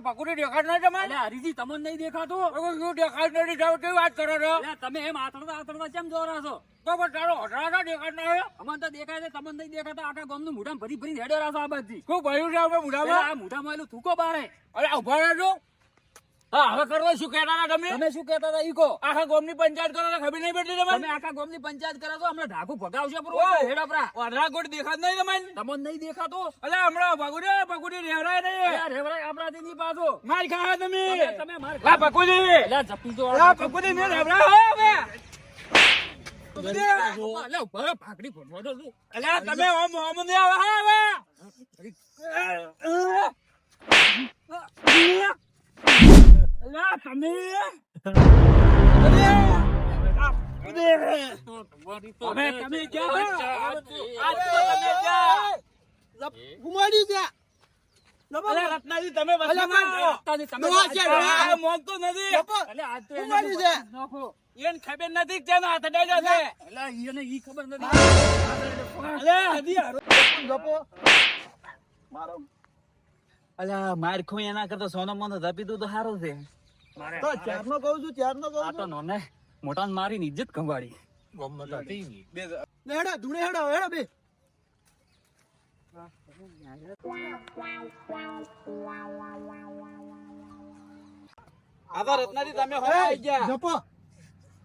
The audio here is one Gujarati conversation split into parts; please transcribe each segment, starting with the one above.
આ પકુડી દેખાડ ના તમે અલ્યા હરીજી તમને નહીં દેખાતું? શું દેખાડ નથી જાવ કેવી વાત કરો છો? અલ્યા તમે એમ આથડતા આથડતા કેમ જોરા છો? તો પણ તારો હટાડા દેખાડ ના આવ્યો અમને તો દેખાય છે તમને નહીં દેખાતા આખા ગામનું મોઢામાં ભરી ભરી હેડે રાસો આ બધી. શું ભર્યું છે આપણે બુઢામાં આ મોઢામાં એલું થૂકો બારે. અરે ઊભા રહેજો. હા હવે કરો શું કહેતા હતા તમે તમે શું કહેતા હતા? ઈકો આખા ગામની પંચાયત કરો ખબર નહીં પડતી તમે આખા ગોમની પંચાયત કરો તો હમણાં ઢાકુ ભગાવશે. પૂરું હેડા પરા વાદળા કોટ દેખાડ નહીં તમને? તમને નહીં દેખાતો? અલે હમણાં ભગુડે ભગુડી રેવરાય નહીં. રેવરાય આપણાથી નહીં પાછો. માર ખા તમે. તમે માર લા ભગુડી. અલ્યા જપી તો લા ભગુડી ને રેવરાય હો હવે. અલ્યા દો તમે ઓમ ઓમ ને આવે હવે. અલ્યા તમે ખબર નથી કે હાથ અડાડ્યો છે. અલ્યા, ઈને ઈ ખબર નથી. ગપો અલ્યા માર. ખો એના કરતા સોનો મોનો ધપી દઉં તો સારું છે. તો ચારનો કહું છું ચારનો કહું છું. નોને મોટાને મારીને ઇજ્જત કંવાડી ને હેડા ધૂણે હેડા હેડા બે. આ રત્નાજી તમે હો આવી ગયા. જપો.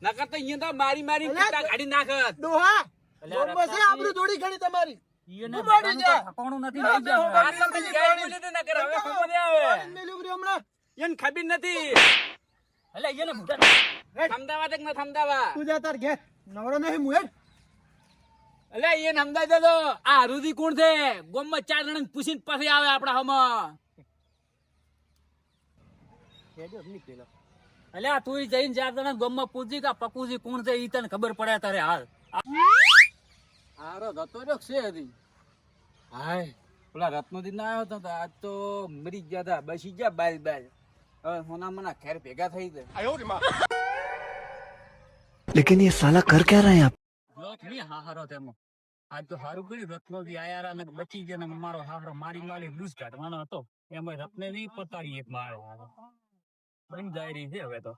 નકર તો અહીંયા મારી મારી કૂટા કાઢી નાખત. ડોહા છે ઘણી તમારી. નથી લઈ જા આ બોલી નકર હવે ખબર આવે એને ખબર નથી. એટલે ઈને મોઢા- થમદાવા દેખ ના થમદાવા તું જા તાર ઘેર. નવરો નહીં મુએ એટલે એને અમદાવાદ દેજો આ હરુદી કોણ છે? ગોમમાં ચાર જણ પૂછીને પછી આવે આપડા હમ અલ્યા તું જઈને ચાર જણા ગામમાં પૂછી કે પકુજી કોણ છે? ઈ તને ખબર પડે તારે હાલ. હારો જતો રહ્યો છે હજી? હાય પેલા રત્નોદી ના આવ્યો તો આજ તો મરી ગયા હતા બસી ગયા બાલ બાલ હવે હોના મના ખેર ભેગા થઈ ગયા लेकिन ये साला कर क्या रहे हैं आप લોક ની હાહારો તેમાં આજ તો હારું કર્યું રત્નો થી આયા અને બચી ગયા ને મારો હારો મારી મારી લૂઝ કાઢવાનો હતો એમાં રત્ને નહીં પતાડી એક મારે બંધ જાય રહી છે હવે તો